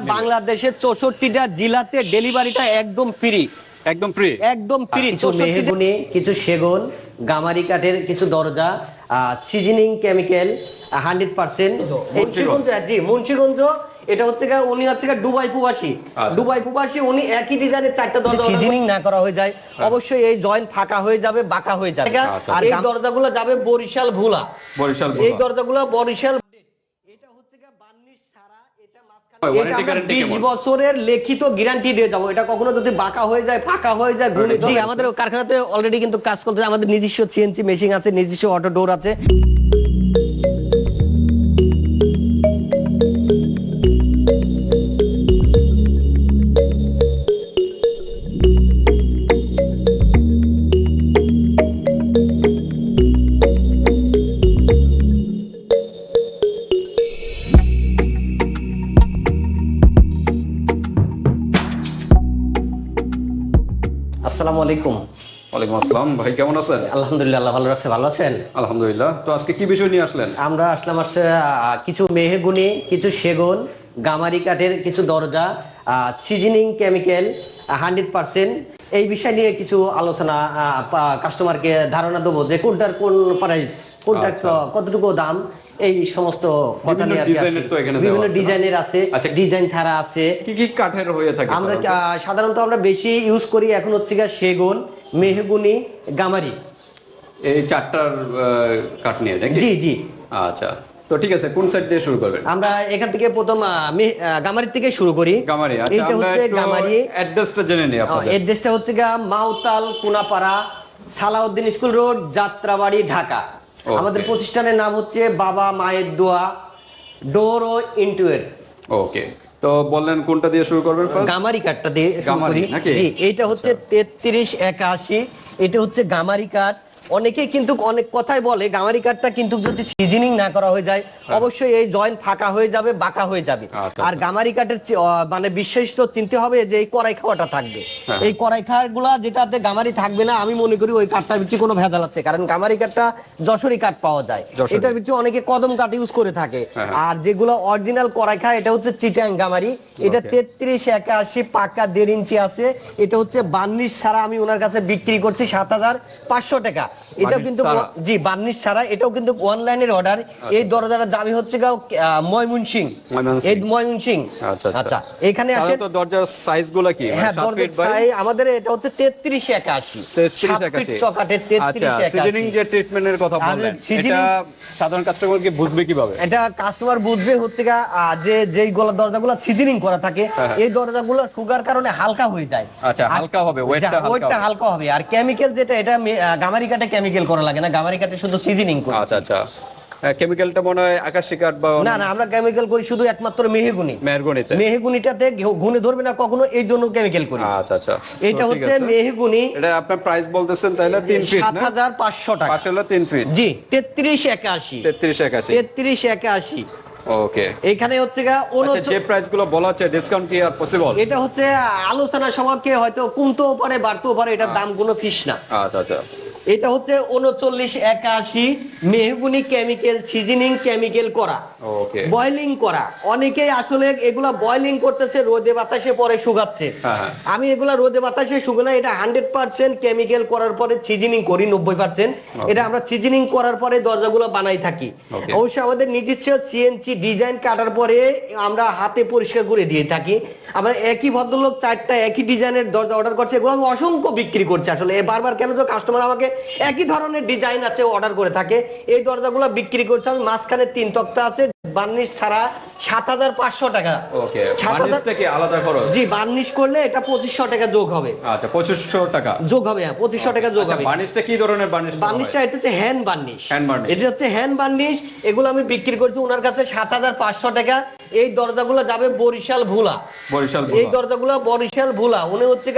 নেবে। বাংলাদেশের চৌষট্টিটা জেলাতে ডেলিভারিটা একদম ফ্রি। একদম ফ্রি। একদম ফ্রি। কিছু মেহগুনি কিছু সেগুন গামারি কাঠের কিছু দরজা seasoning chemical hundred percent Munshiganj. জি মুন্সিগঞ্জ। এটা হচ্ছে উনি হচ্ছে দুবাই প্রবাসী। আচ্ছা। দুবাই প্রবাসী উনি একই ডিজাইনের চারটা দরজা সিজনিং না করা হয়ে যায় অবশ্যই এই জয়েন্ট ফাঁকা হয়ে যাবে বাঁকা হয়ে যাবে। আচ্ছা। আর এই দরজাগুলো যাবে বরিশাল ভুলা। বরিশাল এই দরজাগুলো বরিশাল এটা হচ্ছে গা বার্নিশ ছাড়া এটা মাঝখানে warranty এটা আমরা guarantee 20 কেমন? বছরের লিখিত গ্যারান্টি দিয়ে যাব। এটা কখনো যদি বাঁকা হয়ে যায় ফাঁকা হয়ে যায় আমাদের কারখানাতে অলরেডি কিন্তু কাজ করতে আমাদের নিজস্ব সিএনসি মেশিন আছে নিজস্ব অটো ডোর আছে। আলাইকুম। ওয়ালাইকুম আসসালাম। ভাই কেমন আছেন? আলহামদুলিল্লাহ আল্লাহ ভালো রাখছে ভালো আছেন? আলহামদুলিল্লাহ। তো আজকে কি বিষয় নিয়ে আসলেন? আমরা আসলাম আসছে কিছু মেহগুনি কিছু সেগুন গামারি কাঠের কিছু দরজা সিজনিং কেমিক্যাল হান্ড্রেড পার্সেন্ট। এই বিষয় নিয়ে কিছু আলোচনা কাস্টমারকে ধারণা দেবো যে কোনটার কোন প্রাইস কোনটা আচ্ছা। কতটুকু দাম। এই সমস্ত কথা বিভিন্ন নিয়ে ডিজাইনের আছে। বিভিন্ন ডিজাইনের আছে আচ্ছা। ডিজাইন ছাড়া আছে কি কি কাঠের হয়ে থাকে আমরা সাধারণত? আমরা বেশি ইউজ করি এখন হচ্ছে গিয়ে সেগুন মেহগুনি গামারি এই চারটার কাঠ নিয়ে জি জি আচ্ছা তো ঠিক আছে কোন সাইড দিয়ে শুরু করবেন আমরা এখান থেকে প্রথম আহ, থেকে শুরু করি গামারি আচ্ছা আমরা হচ্ছে গামারি অ্যাড্রেসটা জেনে নিই আপনাদের এড্রেসটা হচ্ছে গা মাউতাল কোনাপাড়া সালাউদ্দিন স্কুল রোড যাত্রাবাড়ি ঢাকা. আমাদের প্রতিষ্ঠানের নাম হচ্ছে বাবা মায়ের দোয়া ডোর ও ইন্টুয়ের ওকে তো বললেন কোনটা দিয়ে শুরু করবেন ফার্স্ট গামারি কাঠটা দিয়ে শুরু করি। জি এটা হচ্ছে তেত্রিশ একাশি এটা হচ্ছে গামারি কাঠ অনেকেই কিন্তু অনেক কথাই বলে গামারি কাঠটা কিন্তু যদি সিজনিং না করা হয়ে যায় অবশ্যই এই জয়েন্ট ফাঁকা হয়ে যাবে বাঁকা হয়ে যাবে। আচ্ছা, আর গামারি কাঠের মানে বিশেষ তো চিনতে হবে যে এই কড়াই খাওয়াটা থাকবে। হ্যাঁ। এই কড়াই খাওয়াগুলা যেটাতে গামারি থাকবে না আমি মনে করি ওই কাঠটার ভিতরে কোনো ভেজাল আছে। কারণ গামারি কাঠটা যশোরী কাঠ পাওয়া যায়। এটার ভিতরে অনেকে কদম কাঠ ইউজ করে থাকে। হ্যাঁ। আর যেগুলো অরিজিনাল কড়াই খায় এটা হচ্ছে চিটাং গামারি। এটা তেত্রিশ একাশি পাকা দেড় ইঞ্চি আছে। এটা হচ্ছে বার্নিশ ছাড়া আমি ওনার কাছে বিক্রি করছি সাত হাজার পাঁচশো টাকা। এটাও কিন্তু জি বার্নিশ ছাড়া। এটাও কিন্তু অনলাইনের অর্ডার এই দরজাটা দামি হচ্ছে গাও ময়মন সিং ময়মনসিং। এই ময়মন সিং আচ্ছা। আচ্ছা এখানে আসেন সাধারণত দরজার সাইজগুলা কি? হ্যাঁ মানে দরজার feet by size আমাদের এটা হচ্ছে তেত্রিশ একাশি। 33 সাত একাশি। ফিট চকাটের আচ্ছা সিজনিং যে ট্রিটমেন্টের কথা বললেন এটা সাধারণ কাস্টমার কি বুঝবে কীভাবে? এটা কাস্টমার বুঝবে হচ্ছে গা, যে যেই গলার দরজাগুলো সিজনিং করা থাকে হ্যাঁ, হ্যাঁ। এই দরজাগুলো সুগার কারণে হালকা হয়ে যায়। আচ্ছা, হালকা হবে, weight টা যা, হালকা weight টা হবে। হালকা হবে। আর কেমিক্যাল যেটা এটা গামারি কাটে কেমিক্যাল করা লাগে না। গামারি কাটে শুধু সিজনিং করে। আচ্ছা আচ্ছা। কেমিক্যালটা মনে হয় আকাশি কাঠ বা না না আমরা কেমিক্যাল করি শুধু একমাত্র মেহেগুনি। মেহরগনিতে মেহেগুনিটাতে গুনে ধরবে না কখনো এই জন্য কেমিক্যাল করি। আচ্ছা আচ্ছা। এটা হচ্ছে মেহেগুনি এটা আপনার প্রাইস বলতেছেন তাহলে তিন ফিট না? হাজার পাঁচশো টাকা। পাশে হলো তিন ফিট জি তেত্রিশ একাশি। তেত্রিশ একাশি। তেত্রিশ একাশি। ওকে। এখানে হচ্ছে আচ্ছা যে প্রাইসগুলো বলা হচ্ছে ডিসকাউন্ট কি আর পসিবল এটা হচ্ছে আলোচনা সমাজকে হয়তো কমতেও পারে বাড়তেও পারে এটার দাম কোনো ফিস না। আচ্ছা আচ্ছা। এটা হচ্ছে উনচল্লিশ একাশি মেহগুনি কেমিক্যাল সিজনিং কেমিক্যাল করা। বয়লিং করা। অনেকেই আসলে এগুলা বয়লিং করতেছে রোদে বাতাসে পরে শুকাচ্ছে। হ্যাঁ, হ্যাঁ। আমি এগুলা রোদে বাতাসে শুকানো এটা হান্ড্রেড পার্সেন্ট কেমিক্যাল করার পরে সিজনিং করি নব্বই পার্সেন্ট এটা আমরা সিজনিং করার পরে দরজাগুলো বানাই থাকি. অবশ্যই আমাদের নিজস্ব সিএনসি ডিজাইন কাটার পরে আমরা হাতে পরিষ্কার করে দিয়ে থাকি। আমরা একই ভদ্রলোক চারটা একই ডিজাইনের দরজা অর্ডার করছে এগুলো আমি অসংখ্য বিক্রি করছি। আসলে বারবার কেন তো কাস্টমার আমাকে একই ধরনের ডিজাইন আছে অর্ডার করে থাকে। এই দরজাগুলো বিক্রি করছে। আমি মাঝখানে তিন তক্তা আছে। বার্নিশ ছাড়া সাত হাজার পাঁচশো টাকা। আলাদা খরচ? জি বার্নিশ করলে এটা পঁচিশশো টাকা যোগ হবে। আচ্ছা পঁচিশশো টাকা? যোগ হবে হ্যাঁ পঁচিশশো টাকা যোগ আচ্ছা হবে। বার্নিশটা কি ধরনের বার্নিশ বার্নিশটা এটা হচ্ছে হ্যান্ড বার্নিশ। Hand varnish। এটা হচ্ছে হ্যান্ড বার্নিশ এগুলো আমি বিক্রি করছি ওনার কাছে সাত হাজার পাঁচশো টাকা। এই দরজাগুলো যাবে বরিশাল ভুলা। বরিশাল এই। দরজাগুলো বরিশাল ভুলা। উনি হচ্ছে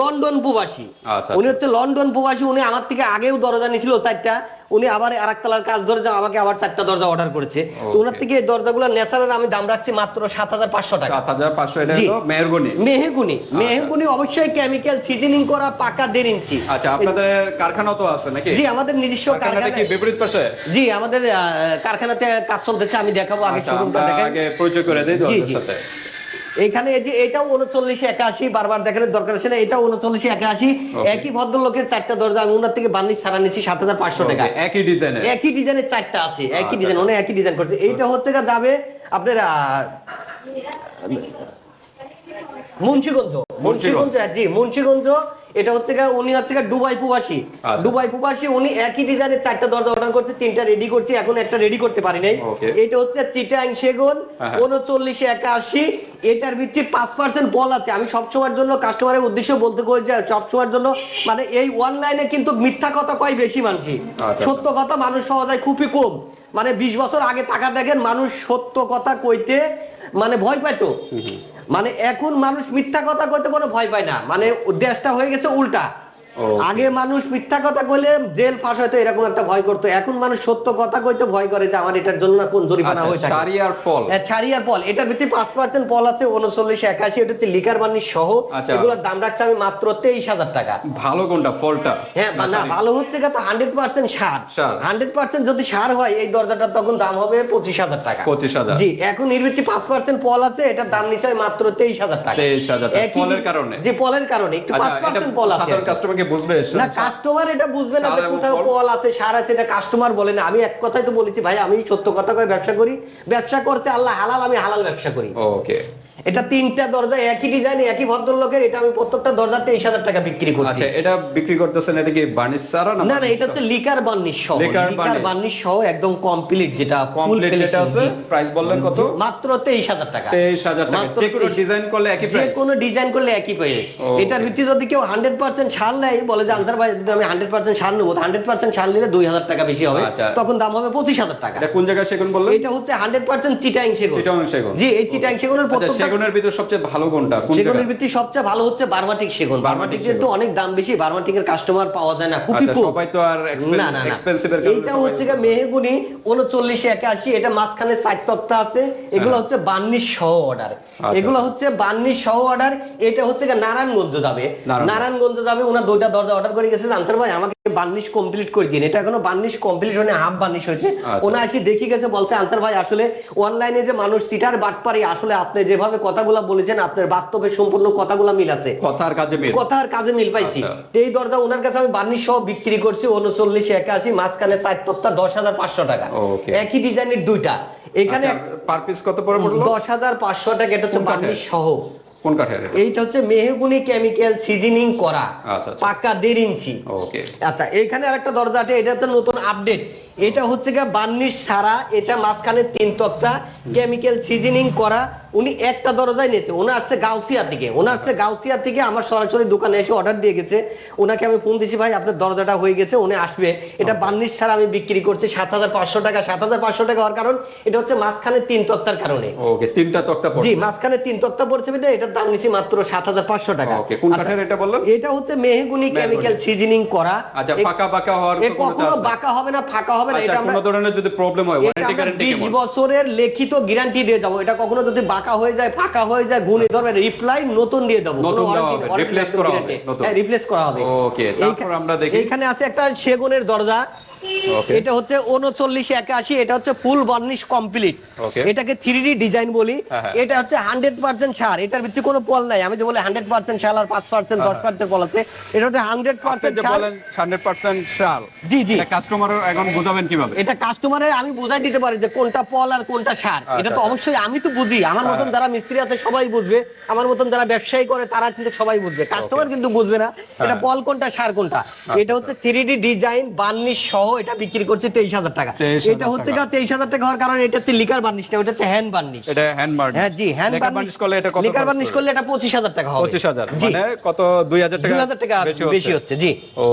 লন্ডন প্রবাসী আচ্ছা। উনি হচ্ছে লন্ডন প্রবাসী উনি আমার থেকে আগেও দরজা নিয়েছিল চারটা। উনি আবার আর তলার কাজ ধরে যা আমাকে আবার চারটা দরজা অর্ডার করেছে। তো ওনার থেকে এই দরজাগুলো ন্যাচারাল আমি দাম রাখছি মাত্র সাত হাজার পাঁচশো টাকা। সাত হাজার পাঁচশো এটা। হলো মেহরগনি। মেহেগুনি মেহেগুনি অবশ্যই কেমিক্যাল সিজনিং করা পাকা দেড় ইঞ্চি। আচ্ছা আপনাদের কারখানা তো আছে নাকি? জি আমাদের নিজস্ব কারখানাটা কি কারখানা বিপরীত পাশে? জি আমাদের কারখানাতে কাজ চলতেছে আমি দেখাবো আগে আচ্ছা, শোরুমটা দেখাই আগে পরিচয় করে দিই দর্শকদের সাথে। এখানে এই যে এটাও উনচল্লিশে একাশি বারবার দেখানোর দরকার আছে না এটাও উনচল্লিশে একাশি. একই ভদ্রলোকের চারটা দরজা আমি ওনার থেকে বার্নিশ সারা নিচ্ছি সাত হাজার পাঁচশো টাকা। একই ডিজাইন একই ডিজাইনের চারটা আছে একই আচ্ছা। ডিজাইন উনি একই ডিজাইন করছে। এইটা হচ্ছে গা যাবে আপনার আহ, মুন্সিগঞ্জ। মুন্সিগঞ্জ জি মুন্সিগঞ্জ এটা হচ্ছে গা উনি হচ্ছে গা দুবাই প্রবাসী। আচ্ছা। দুবাই প্রবাসী উনি একই ডিজাইনের চারটা দরজা অর্ডার করছে তিনটা রেডি করছে এখন একটা রেডি করতে পারি নাই। এটা হচ্ছে চিটাং সেগুন হ্যাঁ। উনচল্লিশে একাশি। এটার ভিত্তি পাঁচ পার্সেন্ট বল আছে। আমি সবসময়ের জন্য কাস্টমারের উদ্দেশ্য বলতে করি যে সবসময়ের জন্য মানে এই অনলাইনে কিন্তু মিথ্যা কথা কয় বেশি মানুষই। আচ্ছা। সত্য কথা মানুষ পাওয়া যায় খুবই কম। মানে বিশ বছর আগে টাকা দেখেন মানুষ সত্য কথা কইতে মানে ভয় পাইতো। মানে এখন মানুষ মিথ্যা কথা কইতে কোনো ভয় পায় না মানে দেশটা হয়ে গেছে উল্টা. আগে মানুষ মিথ্যা কথা কইলে জেল ফাঁস হয়তো এরকম একটা ভয় করতো। এখন মানুষ সত্য কথা কইতে ভয় করে যে আমার এটার জন্য কোন জরিমানা আচ্ছা হয়ে থাকে। ফল। হ্যাঁ, আর পল এটার ভিত্তি পাঁচ পার্সেন্ট পল আছে উনচল্লিশ একাশি এটা হচ্ছে লিকার বার্নিশ সহ। আচ্ছা। এগুলোর দাম রাখছে আমি মাত্র তেইশ হাজার টাকা। ভালো কোনটা? ফলটা? হ্যাঁ না ভালো হচ্ছে গা তো hundred percent sir. Hundred percent যদি সার হয় এই দরজাটার তখন দাম হবে পঁচিশ হাজার টাকা। 25,000 জি এখন এর ভিত্তি পাঁচ পার্সেন্ট পল আছে এটার দাম নিচে মাত্র তেইশ হাজার টাকা। 23,000 টাকা। ফলের কারণে? জি পলের কারণে। একটু আচ্ছা পাঁচ পার্সেন্ট পল আছে। সাধারণ কাস্টমারকে বুঝবে না কাস্টমার এটা বুঝবে না যে কোথাও কল আছে সার আছে এটা কাস্টমার বলে না। আমি এক কথাই তো বলেছি ভাই আমি সত্য কথা করে ব্যবসা করি। ব্যবসা করছে আল্লাহ হালাল আমি হালাল ব্যবসা করি। ওকে এটা তিনটা দরজা একই ডিজাইন একই ভদ্রলোকের এটা আমি প্রত্যেকটা দরজা তেইশ হাজার টাকা বিক্রি করছি। আচ্ছা এটা বিক্রি করতেছেন এটা কি বার্নিশ সারা না না এটা হচ্ছে লিকার বার্নিশ সহ লিকার বার্নিশ। সহ একদম কমপ্লিট যেটা কমপ্লিট যেটা আছে প্রাইস বললেন কত? মাত্র তেইশ হাজার টাকা। 23000 টাকা যে কোনো ডিজাইন করলে একই প্রাইস যে কোনো ডিজাইন করলে একই প্রাইস এটার ভিত্তি যদি কেউ হান্ড্রেড পার্সেন্ট ছাড় নেয় বলে যে আনসার ভাই যদি আমি হান্ড্রেড পার্সেন্ট ছাড় নেব হান্ড্রেড পার্সেন্ট ছাড় নিলে দুই হাজার টাকা বেশি হবে। আচ্ছা। তখন দাম হবে পঁচিশ হাজার টাকা। কোন জায়গায় সেগুন বললেন? এটা হচ্ছে হান্ড্রেড পার্সেন্ট চিটাং সেগুন। চিটাং সেগুন। জি এই চিটাং সেগুনের আচ্ছা প্রত্যেকটা সেগুনের ভিতর সবচেয়ে ভালো কোনটা? সেগুনের ভিত্তি সবচেয়ে ভালো হচ্ছে বার্মাটিক সেগুন। বার্মাটিক যেহেতু অনেক দাম বেশি বার্মাটিকের কাস্টমার পাওয়া যায় না খুবই আচ্ছা কম। সবাই তো আর এক্সপেন্সিভ এর সবাই হচ্ছে গিয়ে মেহগুনি উনচল্লিশে একাশি এটা মাঝখানে ষাট তক্তা আছে। এগুলো হচ্ছে বান্নিশ সহ অর্ডার আচ্ছা। এগুলো হচ্ছে বান্নিশ সহ অর্ডার এটা হচ্ছে গিয়ে নারায়ণগঞ্জ যাবে। নারায়ণগঞ্জ। যাবে ওনার দুইটা দরজা অর্ডার করে গেছে। আনসার ভাই আমাকে বান্নিশ কমপ্লিট করে দিন। এটা এখনও বান্নিশ কমপ্লিট হয়নি হাফ বান্নিশ হয়েছে। আচ্ছা। ওনা এসে দেখি গেছে বলছে আনসার ভাই আসলে অনলাইনে যে মানুষ সিটার বাটপারি আসলে আপনি যেভাবে কথাগুলা বলেছেন আপনার বাস্তবে সম্পূর্ণ কথাগুলা মিল আছে। কথা আর কাজে মিল। কথা আর কাজে মিল পাইছি। আচ্ছা। এই দরজা ওনার কাছে আমি বার্নিশ সহ বিক্রি করছি উনচল্লিশ একাশি মাঝখানে চার দশ হাজার পাঁচশো টাকা। একই ডিজাইনের দুইটা। এখানে পার পিস কত পরে দশ হাজার পাঁচশো টাকা এটা হচ্ছে বার্নিশ সহ কোন কাঠের এইটা হচ্ছে মেহগুনি কেমিক্যাল সিজনিং করা। আচ্ছা, আচ্ছা। পাকা দেড় ইঞ্চি। ওকে। আচ্ছা এখানে আরেকটা দরজা আছে এটা হচ্ছে নতুন আপডেট এটা হচ্ছে গিয়ে বার্নিশ ছাড়া এটা মাঝখানে তিন তক্তা কেমিক্যাল সিজনিং করা। উনি একটা দরজায় নিয়েছে ওনার আসছে গাউসিয়া থেকে ওনার আসছে গাউসিয়া থেকে আমার সরাসরি দোকানে এসে অর্ডার দিয়ে গেছে। ওনাকে আমি ফোন দিছি ভাই আপনার দরজাটা হয়ে গেছে উনি আসবে। এটা বার্নিশ ছাড়া আমি বিক্রি করছি সাত হাজার পাঁচশো টাকা সাত হাজার পাঁচশো টাকা হওয়ার কারণ এটা হচ্ছে মাঝখানে তিন তক্তার কারণে। ওকে তিনটা তক্তা জি মাঝখানে তিন তক্তা পড়ছে বিধে এটার দাম নিচ্ছি মাত্র সাত হাজার পাঁচশো টাকা। কোন আচ্ছা, কাঠের এটা বললেন? এটা হচ্ছে মেহগুনি কেমিক্যাল সিজনিং করা। আচ্ছা ফাঁকা বাঁকা হওয়ার কোনো চান্স বাঁকা হবে না ফাঁকা হবে না আচ্ছা এটা আমরা কোনো ধরনের যদি প্রবলেম হয় ওয়ারেন্টি গ্যারান্টি 20 বছরের লিখিত গ্যারান্টি দিয়ে যাব। এটা কখনো যদি বাঁকা হয়ে যায় ফাঁকা হয়ে যায় গুণে ধরবে রিপ্লাই নতুন দিয়ে দেবো। নতুন হবে, replace করা হবে, নতুন। রিপ্লেস করা হবে। Okay, তারপর আমরা দেখি। এইখানে আছে একটা সেগুনের দরজা। ওকে এটা হচ্ছে উনচল্লিশ একাশি এটা হচ্ছে ফুল বার্নিশ কমপ্লিট. এটাকে থ্রি ডিজাইন বলি। হ্যাঁ, হ্যাঁ। এটা হচ্ছে হান্ড্রেড পার্সেন্ট সার। এটার ভিত্তি কোনো পল নাই। আমি যে বলে হান্ড্রেড পার্সেন্ট সার আর পাঁচ পার্সেন্ট দশ পার্সেন্ট পল আছে। এটা হচ্ছে হান্ড্রেড পার্সেন্ট সার। বলেন 100% শাল জি, জি। কাস্টমার এখন বোঝাবেন কীভাবে? এটা কাস্টমারের আমি বোঝাই দিতে পারি যে কোনটা পল আর কোনটা সার। এটা তো আচ্ছা। অবশ্যই আমি তো বুঝি। আমার মতন যারা মিস্ত্রি আছে সবাই বুঝবে। আমার মতন যারা ব্যবসায়ী করে তারা কিন্তু সবাই বুঝবে। কাস্টমার কিন্তু বুঝবে না। এটা হ্যাঁ। পল কোনটা সার কোনটা? এটা হচ্ছে থ্রি ডিজাইন বার্নিশ সহ এটা বিক্রি করছে তেইশ হাজার টাকা। এটা হচ্ছে। তেইশ হাজার টাকা হওয়ার কারণে এটা হচ্ছে লিকার বার্নিশ না এটা হচ্ছে হ্যান্ড বার্নিশ এটা হ্যান্ড মার্ক হ্যাঁ জি হ্যান্ড বার্নিশ করলে এটা কত লিকার বার্নিশ করলে এটা পঁচিশ হাজার টাকা হবে। 25000 জি। মানে কত 2000 টাকা দুই হাজার টাকা বেশি হচ্ছে। জি।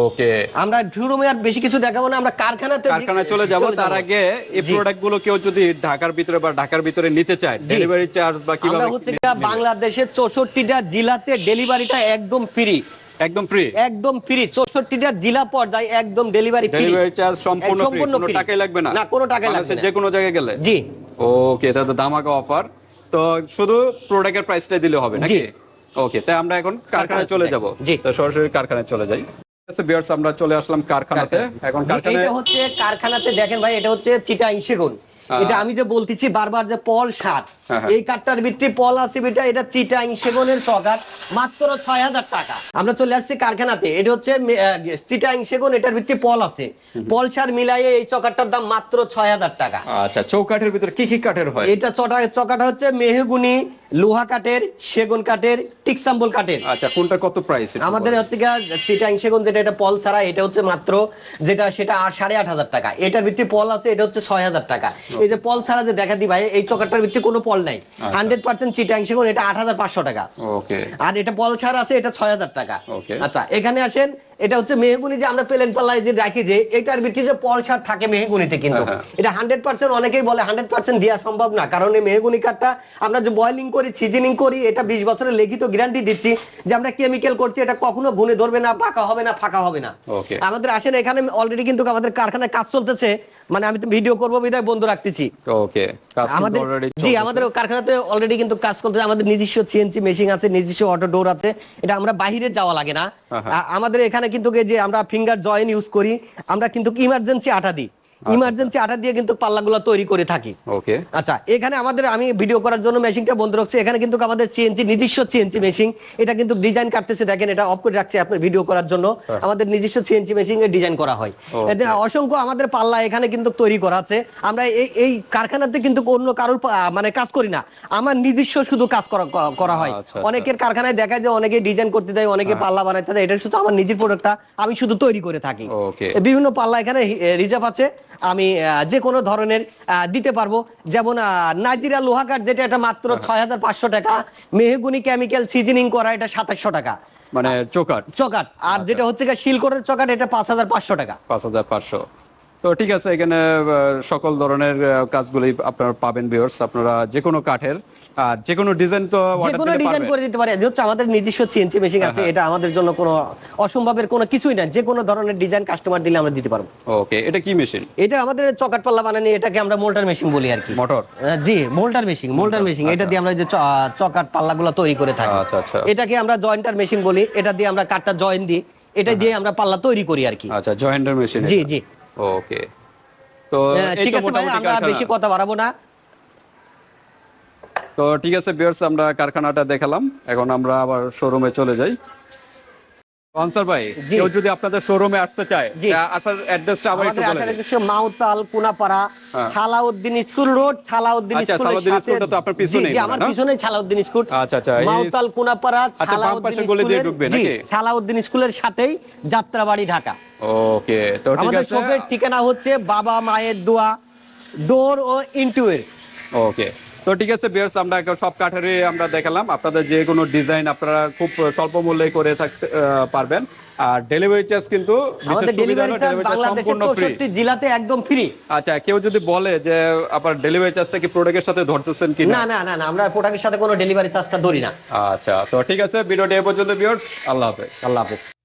ওকে আমরা শোরুমে আর বেশি কিছু দেখাবো না আমরা কারখানাতে কারখানায় চলে যাব। তার আগে এই প্রোডাক্টগুলো কেউ যদি ঢাকার ভিতরে বা ঢাকার ভিতরে নিতে চায় ডেলিভারি চার্জ বা কীভাবে আমরা হচ্ছে? বাংলাদেশের চৌষট্টিটা জেলাতে ডেলিভারিটা একদম ফ্রি। একদম ফ্রি? একদম ফ্রি। চৌষট্টিটা জেলা পর্যায়ে একদম ডেলিভারি ফ্রি। ডেলিভারি চার্জ সম্পূর্ণ ফ্রি? কোনো টাকাই লাগবে না? না কোনো টাকা লাগবে না। যে কোনো জায়গায় গেলে? জি। ওকে এটা তো দামাকা অফার। তো শুধু প্রোডাক্টের প্রাইসটা দিলে হবে নাকি? ওকে তাই আমরা এখন কারখানায় চলে যাব। তো সরাসরি কারখানায় চলে যাই। আমরা চলে আসলাম কারখানাতে। এখন কারখানায় হচ্ছে কারখানাতে দেখেন ভাই এটা হচ্ছে চিটাং সেগুন। এটা আমি যে বলতেছি বারবার যে পল সাত হ্যাঁ, হ্যাঁ। এই কাঠটার ভিত্তি পল আছে বেটা এটা চিটাং সেগুনের চকাট মাত্র ছয় হাজার টাকা। আমরা চলে আসছি কারখানাতে এটা হচ্ছে চিটাং সেগুন এটার ভিত্তি পল আছে। পল সার মিলাইয়ে এই চকারটার দাম মাত্র ছয় হাজার টাকা। আচ্ছা চৌকাঠের ভিতরে কি কি কাঠের হয়? এটা চটা চকাটা হচ্ছে মেহগুনি লোহা কাঠের সেগুন কাঠের টিকসাম্বল কাঠের। আচ্ছা কোনটা কত প্রাইস আমাদের হচ্ছে চিটাং সেগুন যেটা এটা পল ছাড়া এটা হচ্ছে মাত্র যেটা সেটা আর সাড়ে আট হাজার টাকা। এটার ভিত্তি পল আছে এটা হচ্ছে ছয় হাজার টাকা। এই যে পল ছাড়া যে দেখা দি ভাই এই চকাটার ভিত্তি কোনো পল নাই। হান্ড্রেড পার্সেন্ট চিটাং সেগুন এটা আট হাজার পাঁচশো টাকা। ওকে আর এটা পল ছাড়া আছে এটা ছয় হাজার টাকা. আচ্ছা এখানে আসেন এটা হচ্ছে মেহগুনি যে আমরা পেলেন পাল্লায় যে রাখি যে এটার ভিত্তি যে পল ছাড় থাকে মেহগুনিতে কিন্তু। হ্যাঁ, এটা হান্ড্রেড পার্সেন্ট অনেকেই বলে হান্ড্রেড পার্সেন্ট দেওয়া সম্ভব না কারণ এই মেহগুনি কাঠটা আমরা যে বয়লিং করি সিজনিং করি এটা বিশ বছরের লিখিত গ্যারান্টি দিচ্ছি যে আমরা কেমিক্যাল করছি এটা কখনো গুনে ধরবে না পাকা হবে না ফাঁকা হবে না. আমাদের আসেন এখানে অলরেডি কিন্তু আমাদের কারখানায় কাজ চলতেছে মানে আমি তো ভিডিও করব বিধায় বন্ধ রাখতেছি। ওকে আমাদের জি আমাদের কারখানাতে অলরেডি কিন্তু কাজ করতে আমাদের নিজস্ব সিএনসি মেশিন আছে নিজস্ব অটো ডোর আছে। এটা আমরা বাইরে যাওয়া লাগে না। আমাদের এখানে কিন্তু যে আমরা ফিঙ্গার জয়েন ইউজ করি আমরা কিন্তু ইমার্জেন্সি আটা দিই। ইমার্জেন্সি আটা দিয়ে কিন্তু পাল্লাগুলো তৈরি করে থাকি। ওকে আচ্ছা এখানে আমাদের আমি ভিডিও করার জন্য মেশিনটা বন্ধ রাখছি। এখানে কিন্তু আমাদের সিএনসি নিজস্ব সিএনসি মেশিন এটা কিন্তু ডিজাইন কাটতেছে। দেখেন এটা অফ করে রাখছি আপনার ভিডিও করার জন্য। আমাদের নিজস্ব সিএনসি মেশিন এর ডিজাইন করা হয়। এতে অসংখ্য আমাদের পাল্লা এখানে কিন্তু তৈরি করা আছে। আমরা এই এই কারখানাতে কিন্তু অন্য কারোর মানে কাজ করি না। আমার নিজস্ব শুধু কাজ করা হয়। আচ্ছা, আচ্ছা। অনেকের কারখানায় দেখা যায় অনেকে ডিজাইন করতে দেয় অনেকে পাল্লা বানাইতে দেয় এটা শুধু আমার নিজের প্রোডাক্টটা আমি শুধু তৈরি করে থাকি. বিভিন্ন পাল্লা এখানে রিজার্ভ আছে। আমি যে কোনো ধরনের দিতে পারব। যেমন নাজিরা লোহাকার যেটা এটা মাত্র ছয় হাজার পাঁচশো টাকা মেহগুনি কেমিক্যাল সিজনিং করা এটা সাতাশশো টাকা। মানে চোকাট চোকাট আর যেটা হচ্ছে শিলকোটের চোকাট এটা পাঁচ হাজার পাঁচশো টাকা। পাঁচ হাজার পাঁচশো। তো ঠিক আছে এখানে সকল ধরনের কাজগুলি আপনারা পাবেন ভিউয়ার্স আপনারা যে কোনো কাঠের আর যে কোনো ডিজাইন তো অর্ডার দিতে ডিজাইন করে দিতে পারে। হচ্ছে আমাদের নিজস্ব সিএনসি মেশিন আছে হ্যাঁ। এটা আমাদের জন্য কোনো অসম্ভবের কোনো কিছুই না। যে কোনো ধরনের ডিজাইন কাস্টমার দিলে আমরা দিতে পারব। ওকে এটা কি মেশিন এটা আমাদের চকাট পাল্লা বানানি এটাকে আমরা মোল্টার মেশিন বলি আর কি। মোটর জি মোল্টার মেশিন মোল্টার মেশিন এটা দিয়ে আমরা যে চকাট পাল্লাগুলো তৈরি করে থাকি। আচ্ছা আচ্ছা। এটাকে আমরা জয়েন্টার মেশিন বলি এটা দিয়ে আমরা কাঠটা জয়েন দিই। এটা দিয়ে আমরা পাল্লা তৈরি করি আর কি। আচ্ছা জয়েন্টার মেশিন জি জি। ওকে তো ঠিক আছে ভাই আমরা বেশি কথা বাড়াবো না। তো ঠিক আছে ভিউয়ার্স আমরা কারখানাটা দেখালাম। এখন আমরা আবার শোরুমে চলে যাই। আনসার ভাই কেউ যদি আপনাদের শোরুমে আসতে চায় আসার অ্যাড্রেসটা আবার একটু বলে দিন। মাউতাল কুনাপাড়া হ্যাঁ। ছালাউদ্দিন স্কুল রোড ছালাউদ্দিন আচ্ছা, স্কুলের সালাউদ্দিন স্কুলটা তো আপনার পিছনেই জি, জি, হয়, আমার ছালাউদ্দিন স্কুল। আচ্ছা, আচ্ছা, মাউতাল কুনাপাড়া আচ্ছা, ছালাউদ্দিন গলি দিয়ে ঢুকবে নাকি? ছালাউদ্দিন স্কুলের সাথেই যাত্রাবাড়ি ঢাকা। ওকে তো ঠিক আমাদের শপের ঠিকানা হচ্ছে বাবা মায়ের দোয়া ডোর ও ইন্টুয়ের। ওকে। তো ঠিক আছে বিয়ার্স আমরা সব কাঠেরই আমরা দেখালাম। আপনাদের যে কোনো ডিজাইন আপনারা খুব স্বল্প মূল্যে করে থাকতে পারবেন। আর ডেলিভারি চার্জ কিন্তু সম্পূর্ণ ফ্রি জেলাতে একদম ফ্রি আচ্ছা কেউ যদি বলে যে আপনার ডেলিভারি চার্জটা কি প্রোডাক্টের সাথে ধরতেছেন কি না না না না আমরা প্রোডাক্টের সাথে কোনো ডেলিভারি চার্জটা ধরি না। আচ্ছা তো ঠিক আছে ভিডিওটি এ পর্যন্ত বিয়ার্স আল্লাহ হাফেজ। আল্লাহ হাফেজ।